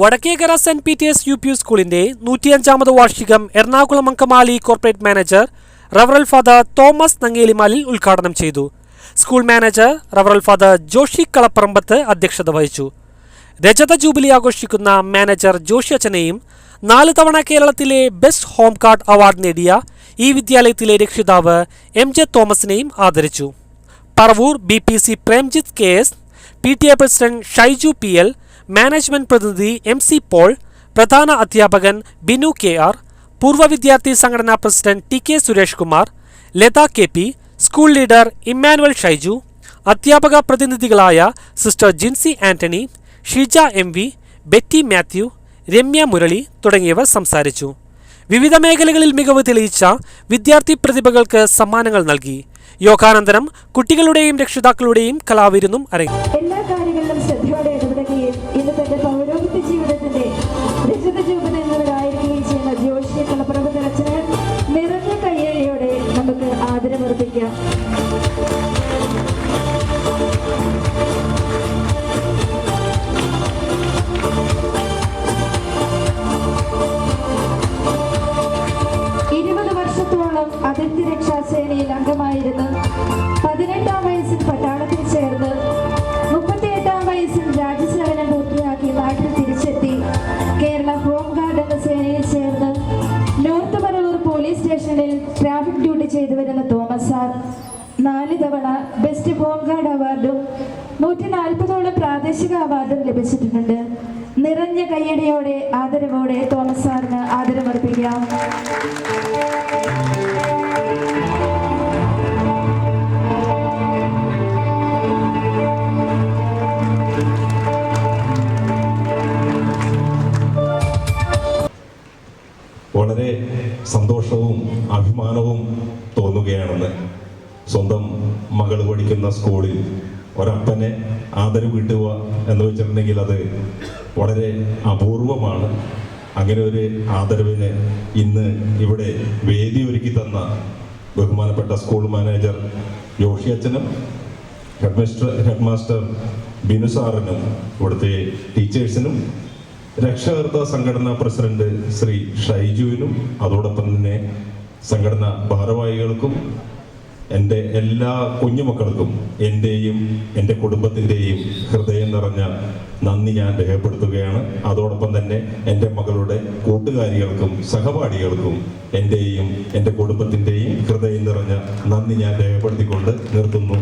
Vadakkekara saint Peter's U P U സ്കൂളിന്റെ നൂറ്റിയഞ്ചാമത് വാർഷികം എറണാകുളം അങ്കമാലി കോർപ്പറേറ്റ് മാനേജർ റവറൽ ഫാദർ തോമസ് നങ്ങേലിമാലിൽ ഉദ്ഘാടനം ചെയ്തു. സ്കൂൾ മാനേജർ റവറൽ ഫാദർ ജോഷി കളപ്പറമ്പത്ത് അധ്യക്ഷത വഹിച്ചു. രജത ജൂബിലി ആഘോഷിക്കുന്ന മാനേജർ ജോഷി അച്ഛനെയും നാല് തവണ കേരളത്തിലെ ബെസ്റ്റ് ഹോം കാർഡ് അവാർഡ് നേടിയ ഈ വിദ്യാലയത്തിലെ രക്ഷിതാവ് എം ജെ തോമസിനെയും ആദരിച്ചു. Paravur B P C Premjith K S P T A president Shaiju P L management പ്രതിനിധി എം സി പോൾ പ്രധാന അധ്യാപകൻ ബിനു കെ ആർ പൂർവ വിദ്യാർത്ഥി സംഘടനാ president T K Suresh Kumar Latha K P school leader Emmanuel Shaiju അധ്യാപക പ്രതിനിധികളായ sister Jincy Antony Shija M V Betty Mathew Ramya Murali തുടങ്ങിയവർ സംസാരിച്ചു. വിവിധ മേഖലകളിൽ മികവ് തെളിയിച്ച വിദ്യാർത്ഥി പ്രതിഭകൾക്ക് സമ്മാനങ്ങൾ നൽകി. യോഗാനന്തരം കുട്ടികളുടെയും രക്ഷിതാക്കളുടെയും കലാവിരുന്നും അരങ്ങി എല്ലാ കാര്യങ്ങളിലും ശ്രദ്ധയോടെ സ്റ്റേഷനിൽ ട്രാഫിക് ഡ്യൂട്ടി ചെയ്തു വരുന്ന തോമസ് സാർ. നാല് തവണ ബെസ്റ്റ് ഹോം ഗാർഡ് അവാർഡും നൂറ്റി നാൽപ്പതോളം പ്രാദേശിക അവാർഡും ലഭിച്ചിട്ടുണ്ട്. നിറഞ്ഞ കയ്യടിയോടെ ആദരവോടെ തോമസ് സാറിന് ആദരമർപ്പിക്കാം. വളരെ സന്തോഷവും അഭിമാനവും തോന്നുകയാണെന്ന്. സ്വന്തം മകൾ പഠിക്കുന്ന സ്കൂളിൽ ഒരപ്പനെ ആദരവ് കിട്ടുക എന്ന് വെച്ചിട്ടുണ്ടെങ്കിൽ അത് വളരെ അപൂർവമാണ്. അങ്ങനെ ഒരു ആദരവിന് ഇന്ന് ഇവിടെ വേദി ഒരുക്കി തന്ന ബഹുമാനപ്പെട്ട സ്കൂൾ മാനേജർ ജോഷി അച്ഛനും headmistress headmaster head master Binu സാറിനും ഇവിടുത്തെ ടീച്ചേഴ്സിനും രക്ഷകർത്ത സംഘടനാ പ്രസിഡന്റ് ശ്രീ ഷൈജുവിനും അതോടൊപ്പം തന്നെ സംഘടനാ ഭാരവാഹികൾക്കും എന്റെ എല്ലാ കുഞ്ഞുമക്കൾക്കും എന്റെയും എന്റെ കുടുംബത്തിന്റെയും ഹൃദയം നിറഞ്ഞ നന്ദി ഞാൻ രേഖപ്പെടുത്തുകയാണ്. അതോടൊപ്പം തന്നെ എന്റെ മകളുടെ കൂട്ടുകാരികൾക്കും സഹപാഠികൾക്കും എന്റെയും എന്റെ കുടുംബത്തിന്റെയും ഹൃദയം നിറഞ്ഞ നന്ദി ഞാൻ രേഖപ്പെടുത്തിക്കൊണ്ട് നിർത്തുന്നു.